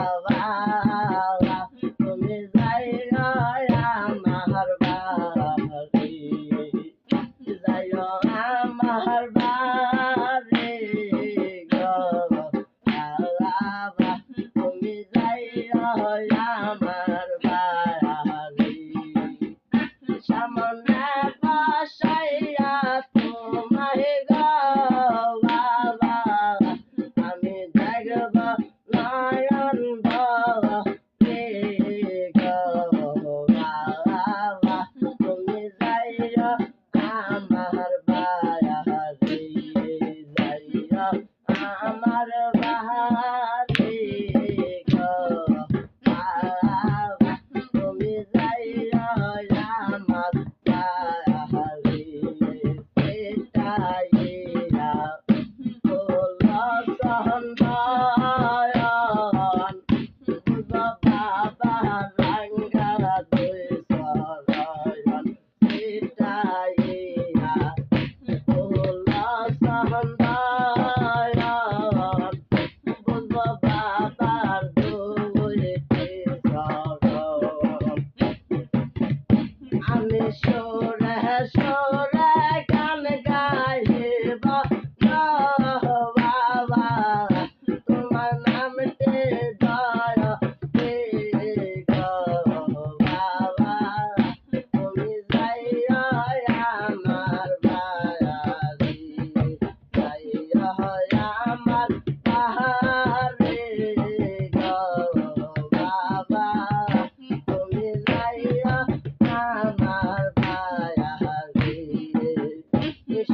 বাবা Mahanta.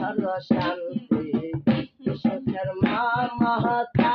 ভালো শান্তি সুখের মা মহতা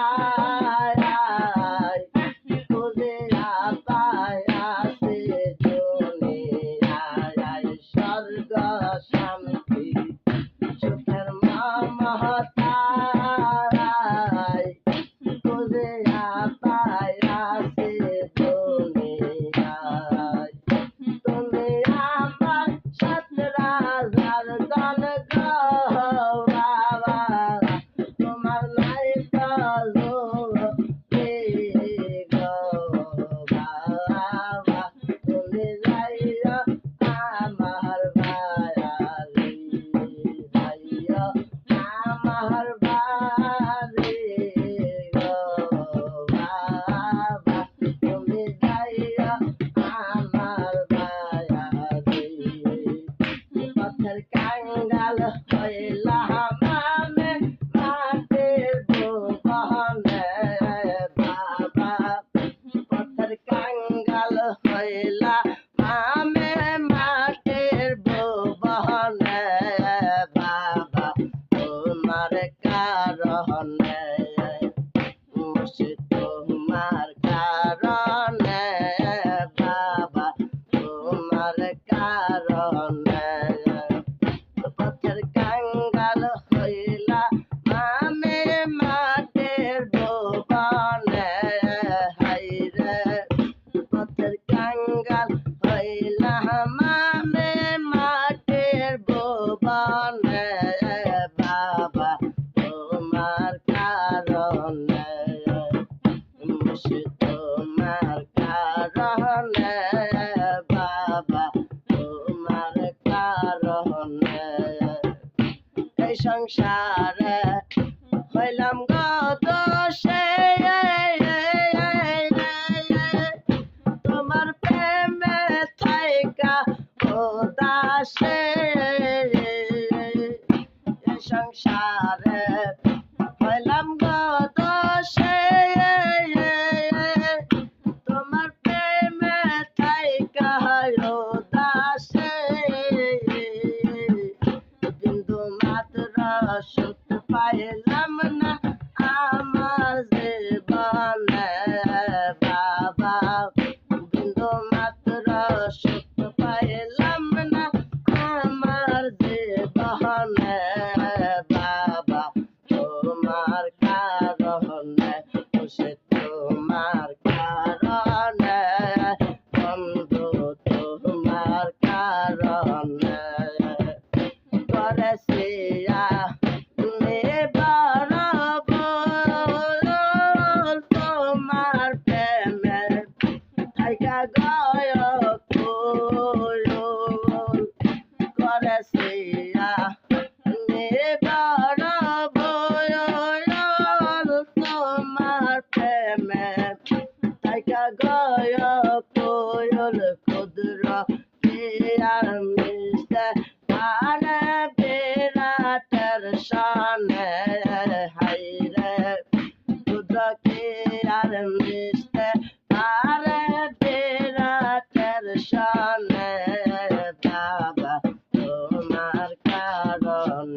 Ayla shall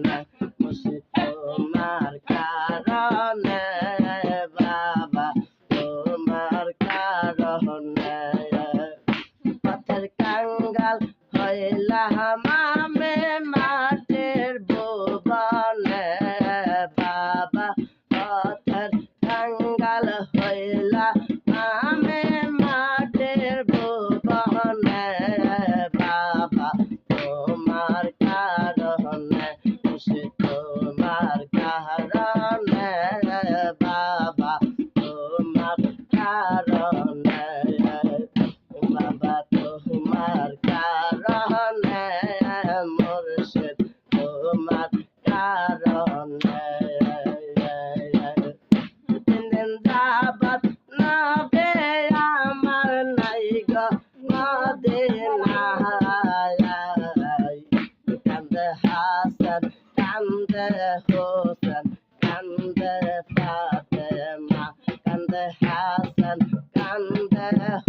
নাই মুসি তোমার Hassan, and the Hussein, and the Fatima, and the Hassan, and the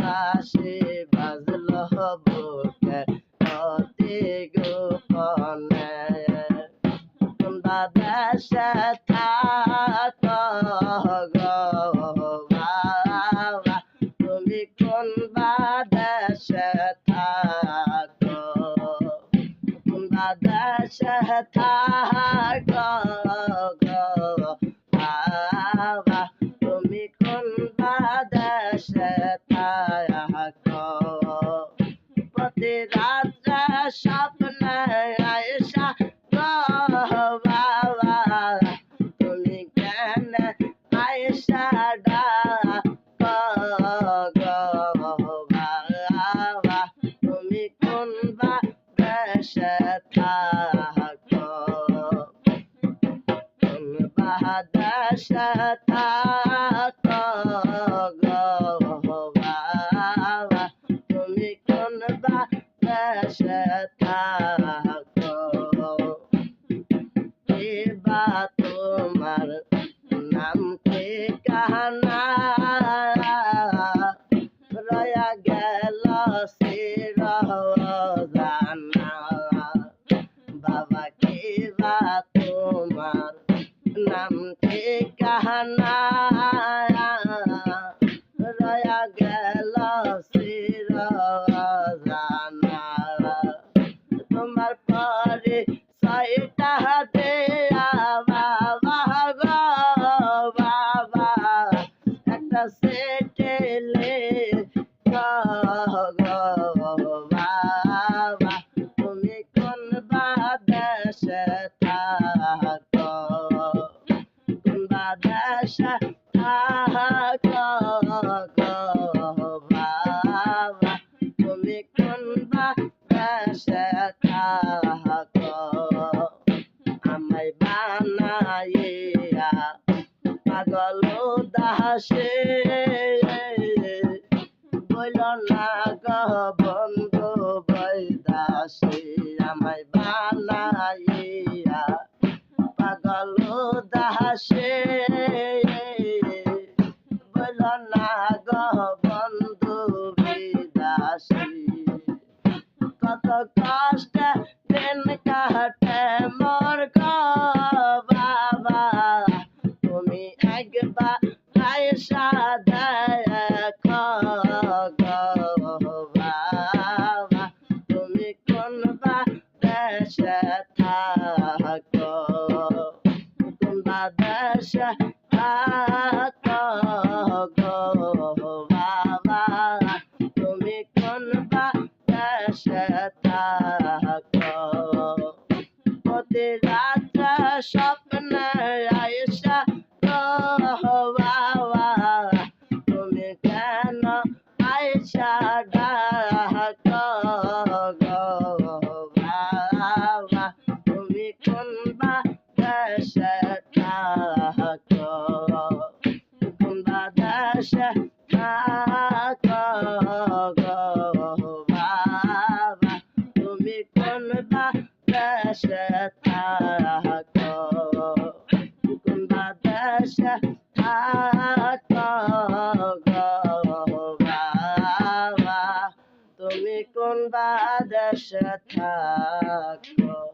বাসে বাজল বুকে অতি গোপনে। তোমরা দেশে থাক তুমি থাক তুমি কোন বা বাদাসা থাক বাবা তুমি কোন বাদাসা থাক আমায় বানাইয়া পাগল দাসে কষ্টে দিন কাটে মোর বাবা। তুমি একবার আয়সা দেখ বাবা। তুমি কোন বা দেশে থাকো? কোন shop তুমি কোন বাদাসা থাকো?